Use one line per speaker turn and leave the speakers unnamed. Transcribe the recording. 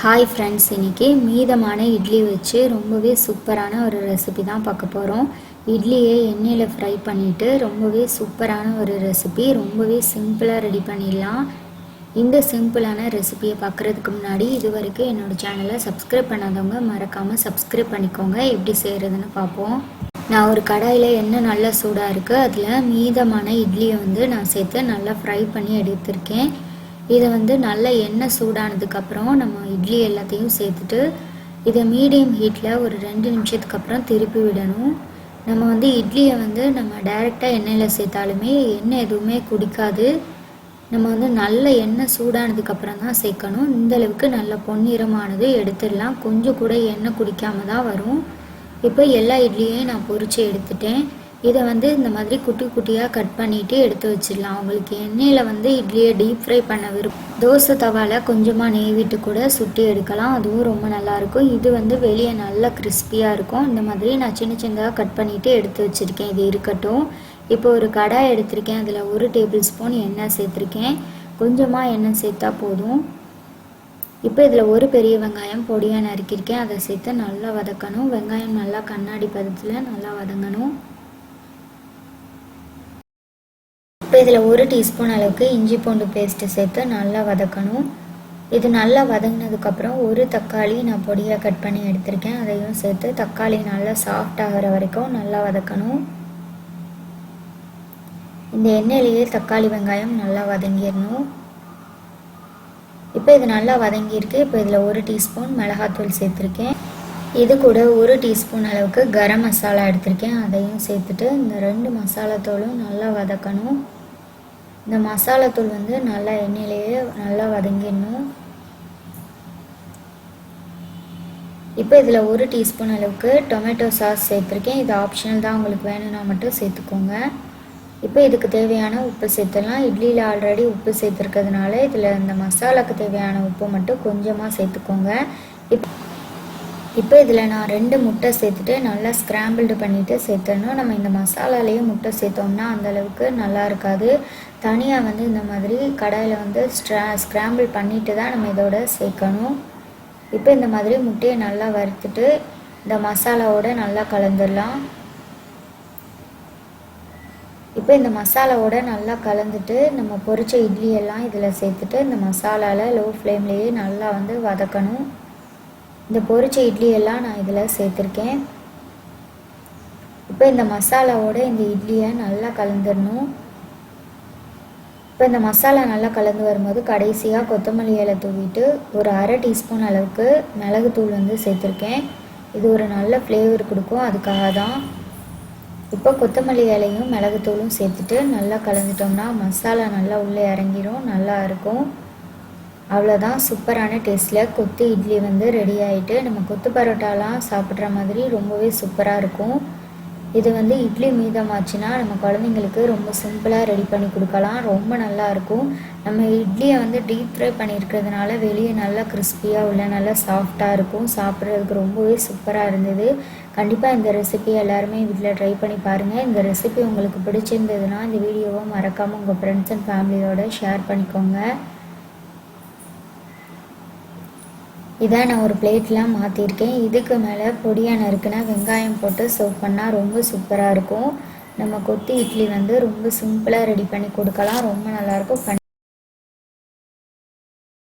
Hi friends இன்றைக்கி மீதமான இட்லி வச்சு ரொம்பவே சூப்பரான ஒரு ரெசிபி தான் பார்க்க போகிறோம் இட்லியை எண்ணெயில் ஃப்ரை பண்ணிவிட்டு ரொம்பவே சூப்பரான ஒரு ரெசிபி ரொம்பவே சிம்பிளாக ரெடி பண்ணிடலாம். இந்த சிம்பிளான ரெசிபியை பார்க்குறதுக்கு முன்னாடி இது வரைக்கும் என்னோடய சேனலை சப்ஸ்கிரைப் பண்ணாதவங்க மறக்காமல் சப்ஸ்கிரைப் பண்ணிக்கோங்க. எப்படி செய்கிறதுன்னு பார்ப்போம். நான் ஒரு கடாயில் எண்ணெய் நல்லா சூடாக இருக்குது அதில் மீதமான இட்லியை வந்து நான் சேர்த்து நல்லா ஃப்ரை பண்ணி எடுத்திருக்கேன். இதை வந்து நல்ல எண்ணெய் சூடானதுக்கப்புறம் நம்ம இட்லி எல்லாத்தையும் சேர்த்துட்டு இதை மீடியம் ஹீட்டில் ஒரு ரெண்டு நிமிஷத்துக்கு அப்புறம் திருப்பி விடணும். நம்ம வந்து இட்லியை வந்து நம்ம டைரெக்டாக எண்ணெயில் சேர்த்தாலுமே எண்ணெய் எதுவுமே குடிக்காது. நம்ம வந்து நல்ல எண்ணெய் சூடானதுக்கப்புறம் தான் சேர்க்கணும். இந்தளவுக்கு நல்ல பொன்னிறமானது எடுத்துடலாம். கொஞ்சம் கூட எண்ணெய் குடிக்காம தான் வரும். இப்போ எல்லா இட்லியையும் நான் பொறிச்சு எடுத்துட்டேன். இதை வந்து இந்த மாதிரி குட்டி குட்டியாக கட் பண்ணிவிட்டு எடுத்து வச்சிடலாம். உங்களுக்கு எண்ணெயில் வந்து இட்லியை டீப் ஃப்ரை பண்ண விருப்பம் தோசை தவாவில் கொஞ்சமாக நெய் விட்டு கூட சுட்டி எடுக்கலாம். அதுவும் ரொம்ப நல்லாயிருக்கும் இது வந்து வெளியே நல்லா கிறிஸ்பியாக இருக்கும். இந்த மாதிரி நான் சின்ன சின்னதாக கட் பண்ணிவிட்டு எடுத்து வச்சுருக்கேன். இது இருக்கட்டும். இப்போ ஒரு கடாய் எடுத்திருக்கேன். அதில் ஒரு டேபிள் ஸ்பூன் எண்ணெய் சேர்த்துருக்கேன். கொஞ்சமாக எண்ணெய் சேர்த்தா போதும். இப்போ இதில் ஒரு பெரிய வெங்காயம் பொடியாக நறுக்கியிருக்கேன். அதை சேர்த்து நல்லா வதக்கணும். வெங்காயம் நல்லா கண்ணாடி பதத்தில் நல்லா வதங்கணும் இப்போ இதில் ஒரு டீஸ்பூன் அளவுக்கு இஞ்சி பூண்டு பேஸ்ட்டு சேர்த்து நல்லா வதக்கணும். இது நல்லா வதங்கினதுக்கப்புறம் ஒரு தக்காளி நான் பொடியாக கட் பண்ணி எடுத்திருக்கேன். அதையும் சேர்த்து தக்காளி நல்லா சாஃப்ட் ஆகிற வரைக்கும் நல்லா வதக்கணும். இந்த எண்ணெயிலேயே தக்காளி வெங்காயம் நல்லா வதங்கிடணும். இப்போ இது நல்லா வதங்கியிருக்கு. இப்போ இதில் ஒரு டீஸ்பூன் மிளகாத்தூள் சேர்த்துருக்கேன். இது கூட ஒரு டீஸ்பூன் அளவுக்கு கரம் மசாலா எடுத்திருக்கேன். அதையும் சேர்த்துட்டு இந்த ரெண்டு மசாலா தூளும் நல்லா வதக்கணும். இந்த மசாலாத்தூள் வந்து நல்லா எண்ணெயிலேயே நல்லா வதங்கிடணும். இப்போ இதில் ஒரு டீஸ்பூன் அளவுக்கு டொமேட்டோ சாஸ் சேர்த்துருக்கேன். இது ஆப்ஷனல் தான். உங்களுக்கு வேணும்னா மட்டும் சேர்த்துக்கோங்க. இப்போ இதுக்கு தேவையான உப்பு சேர்த்துடலாம். இட்லியில் ஆல்ரெடி உப்பு சேர்த்துருக்கிறதுனால இதில் இந்த மசாலாவுக்கு தேவையான உப்பு மட்டும் கொஞ்சமாக சேர்த்துக்கோங்க. இப்போ இப்போ இதில் நான் ரெண்டு முட்டை சேர்த்துட்டு நல்லா ஸ்க்ராம்பிள்டு பண்ணிவிட்டு சேர்த்துடணும். நம்ம இந்த மசாலாலேயே முட்டை சேர்த்தோம்னா அந்தளவுக்கு நல்லா இருக்காது. தனியாக வந்து இந்த மாதிரி கடாயில் வந்து ஸ்ட்ரா ஸ்க்ராம்பிள் பண்ணிவிட்டு தான் நம்ம இதோட சேர்க்கணும். இப்போ இந்த மாதிரி முட்டையை நல்லா வறுத்துட்டு இந்த மசாலாவோட நல்லா கலந்துடலாம். இப்போ இந்த மசாலாவோட நல்லா கலந்துட்டு நம்ம பொரிச்ச இட்லி எல்லாம் இதில் சேர்த்துட்டு இந்த மசாலாவில் லோ ஃப்ளேம்லேயே நல்லா வந்து வதக்கணும். இந்த பொரிச்ச இட்லி எல்லாம் நான் இதில் சேர்த்துருக்கேன். இப்போ இந்த மசாலாவோட இந்த இட்லியை நல்லா கலந்துடணும். இப்போ இந்த மசாலா நல்லா கலந்து வரும்போது கடைசியாக கொத்தமல்லி இலை தூவிட்டு ஒரு அரை டீஸ்பூன் அளவுக்கு மிளகுத்தூள் வந்து சேர்த்துருக்கேன். இது ஒரு நல்ல ஃப்ளேவர் கொடுக்கும் அதுக்காக தான். இப்போ கொத்தமல்லி இலையும் மிளகுத்தூளும் சேர்த்துட்டு நல்லா கலந்துட்டோம்னா மசாலா நல்லா உள்ளே இறங்கிடும் நல்லா இருக்கும். அவ்வளோதான் சூப்பரான டேஸ்ட்டில் கொத்து இட்லி வந்து ரெடி ஆகிட்டு நம்ம கொத்து பரோட்டாலாம் சாப்பிட்ற மாதிரி ரொம்பவே சூப்பராக இருக்கும். இது வந்து இட்லி மீதமாச்சுன்னா நம்ம குழந்தைங்களுக்கு ரொம்ப சிம்பிளாக ரெடி பண்ணி கொடுக்கலாம். ரொம்ப நல்லாயிருக்கும் நம்ம இட்லியை வந்து டீப் ஃப்ரை பண்ணியிருக்கிறதுனால வெளியே நல்லா கிறிஸ்பியாக உள்ள நல்லா சாஃப்டாக இருக்கும். சாப்பிட்றதுக்கு ரொம்பவே சூப்பராக இருந்தது. கண்டிப்பாக இந்த ரெசிபி எல்லாருமே வீட்டில் ட்ரை பண்ணி பாருங்கள் இந்த ரெசிபி உங்களுக்கு பிடிச்சிருந்ததுன்னா இந்த வீடியோவை மறக்காமல் உங்கள் ஃப்ரெண்ட்ஸ் அண்ட் ஃபேமிலியோட ஷேர் பண்ணிக்கோங்க. இதை நான் ஒரு பிளேட்லாம் மாற்றிருக்கேன் இதுக்கு மேலே பொடியாக நறுக்குனா வெங்காயம் போட்டு சர்வ் பண்ணால் ரொம்ப சூப்பராக இருக்கும். நம்ம கொத்தி இட்லி வந்து ரொம்ப சிம்பிளாக ரெடி பண்ணி கொடுக்கலாம். ரொம்ப நல்லாயிருக்கும்